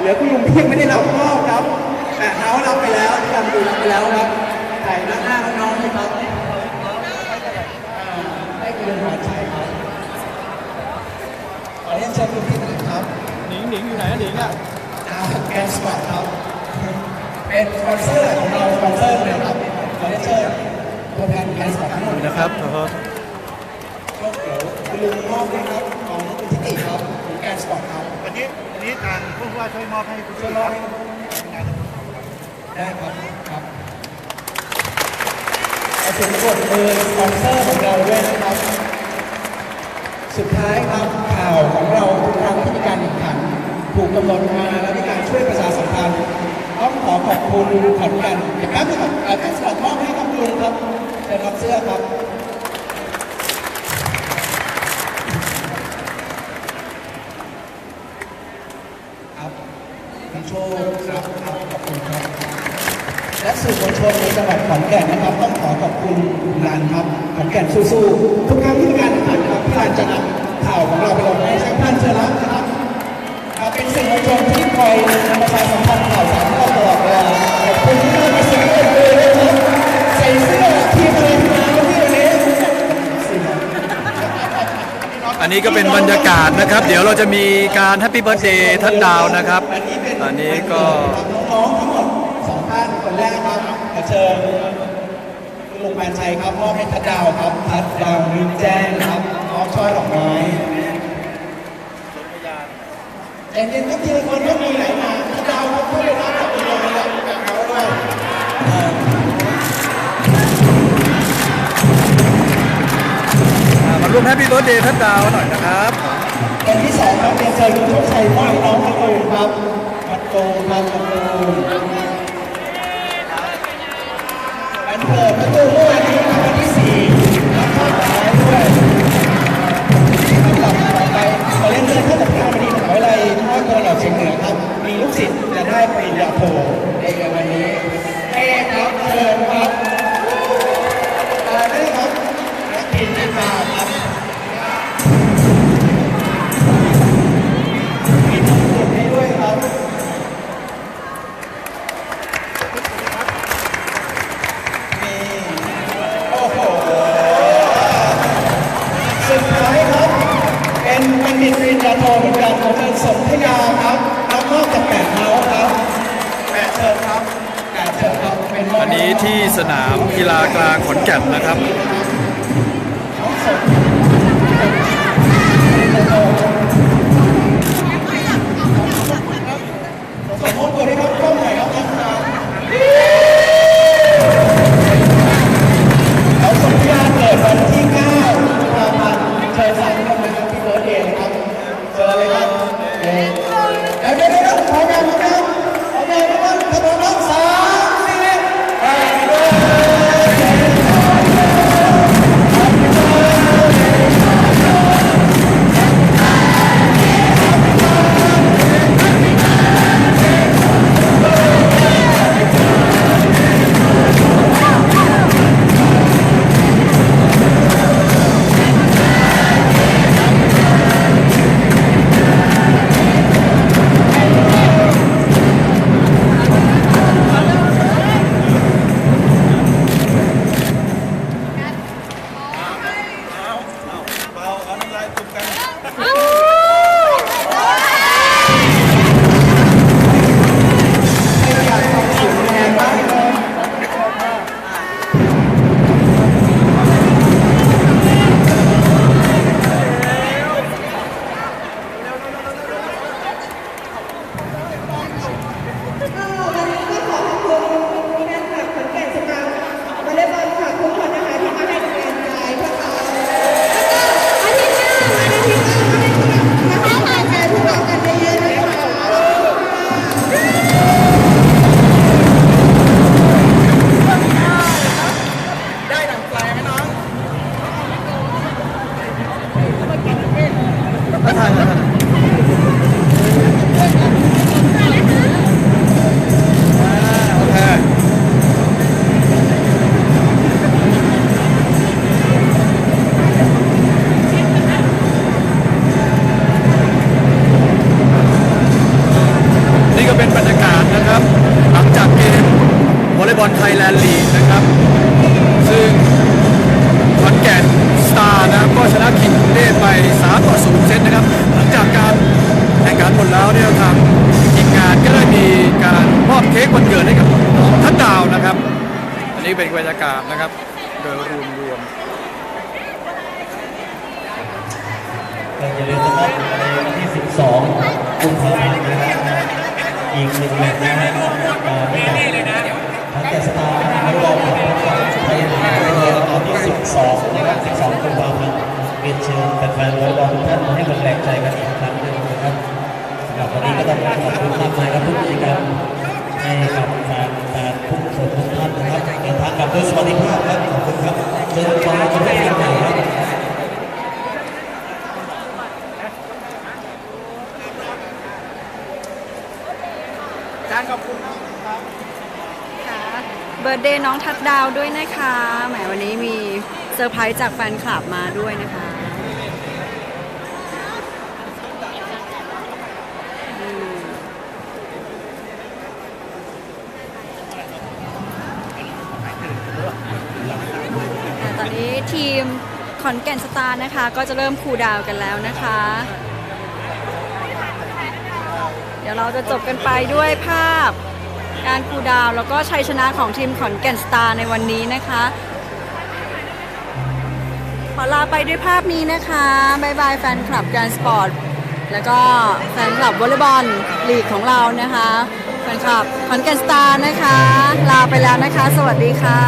เหลือคุณลุงที่ยังไม่ได้รับมอบครับแต่เขารับไปแล้วที่ทำดูรับไปแล้วครับถ่ายหน้าหน้าน้องๆเลยครับอ่าให้คุณลุงหวานชัยครับขอเรียนเชิญคุณพี่หน่อยครับหนิงหนิงอยู่ไหนอะหนิงอะดาวแกนสปอร์ตครับ เป็นสปอนเซอร์ของเราสปอนเซอร์เลยครับขอเรียนเชิญตัวแทนแกนสปอร์ตทั้งหมดนะครับขอโทษก็เดี๋ยวคุณลุงมอบนะครับของคุณทิติ ครับของแกนสปอร์ตครับวันนี้วันนี้ทางผู้ว่าช่วยมอบให้คุณช่วยพี่มคอบรับให้งานได้ครับครับขอบคุณกดมือสปอนเซอร์ของเราด้วยนะครับ สุดท้ายครับข่าวของเราทุกครั้งที่มีการแข่งขันถูกกำหนดมาและมีการช่วยประชาสัมพันธ์ต้องขอขอบคุณขอนแก่นเดี๋ยวแป๊บนึงครับเอ่อแค่สลัดมอบให้ครับคุณลุงครับเชิญรับเสื้อครับ ครับคุณโชคครับครับขอบคุณครับ และสื่อมวลชนในจังหวัดขอนแก่นนะครับ ต้องขอขอบคุณคุณลานครับขอนแก่นสู้ๆทุกครั้งที่มีการแข่งขันครับพี่ลานจะนำข่าวของเราไปลงให้ช่างท่านเชิญรับนะครับเป็นสื่อมวลชนที่คอยประชาสัมพันธ์ข่าวสารตลอดเวลาขอบคุณที่มาสื่อมวลชนเลยนะครับใส่เสื้อที่มาเลยมาวันนี้วันนี้สีเหลืองอันนี้ก็เป็นบรรยากาศนะครับ เดี๋ยวเราจะมีการแฮปปี้เบิร์ a เดย์ทัดดาวนะครับตอนนี้ก็น้องทั้งหมด สองท่านคนแรกครับขอเชิญคุณลุงแมนชัยครับมอบให้ทัดดาวครับทัดดาวมีแจ้งครับมอบช่อดอกไม้เอ็นเอ็นก็ทีละคนก็มีไหลมาทัดดาวครับเพื่อนรับกับคุณลุงนะครับกับเขาด้วยเอ่ออ่ามาร่วมแฮปปี้เบิร์ a เดย์ทัดดาวหน่อยนะครับคนที่สองครับเรียนเชิญคุณโชคชัยมอบให้น้องตะกูลครับตะกูลครับ อันนี้ที่สนามกีฬากลางขอนแก่นนะครับสมมติตัวนี้ครับ จากเกมวอลเลย์บอลไทยแลนด์ลีกนะครับ ซึ่งขอนแก่นสตาร์นะก็ชนะคิงเทพไป 3 ต่อ 0 เซตนะครับ หลังจากการแข่งขันหมดแล้วเนี่ยทางทีมงานก็ได้มีการมอบเค้กวันเกิดให้กับน้องทัดาวนะครับ อันนี้เป็นบรรยากาศนะครับ โดยรวมรวมก็อย่าลืมนะครับในวันที่ 12กุมภาพันธ์นะครับ อีกหนึ่งแมตช์นะฮะอ่าให้กับทางแกสตาร์นักบอลของไทยลีกในวันที่ 12นะครับ12กุมภาพันธ์เรียนเชิญแฟนๆวอลเลย์บอลทุกท่านมาให้กำลังใจกันอีกครั้งหนึ่งนะครับสำหรับวันนี้ก็ต้องขอบคุณมากมายครับทุกกิจกรรมให้กับแฟนแฟนทุกคนทุกท่านนะครับเดินทางกลับโดยสวัสดิภาพครับเชิญฟังจะได้ยังไงครับ ค่ะ เบิร์ดเดย์น้องทัดดาวด้วยนะคะแหมวันนี้มีเซอร์ไพรส์จากแฟนคลับมาด้วยนะคะตอนนี้ทีมขอนแก่นสตาร์นะคะ ก็จะเริ่มคูดาวกันแล้วนะคะ เดี๋ยวเราจะจบกันไปด้วยภาพ การคูดาวแล้วก็ชัยชนะของทีมขอนแก่นสตาร์ในวันนี้นะคะ ขอลาไปด้วยภาพนี้นะคะบายบายแฟนคลับการสปอร์ต แล้วก็แฟนคลับวอลเลย์บอลลีกของเรานะคะแฟนคลับขอนแก่นสตาร์นะคะ ลาไปแล้วนะคะ สวัสดีค่ะ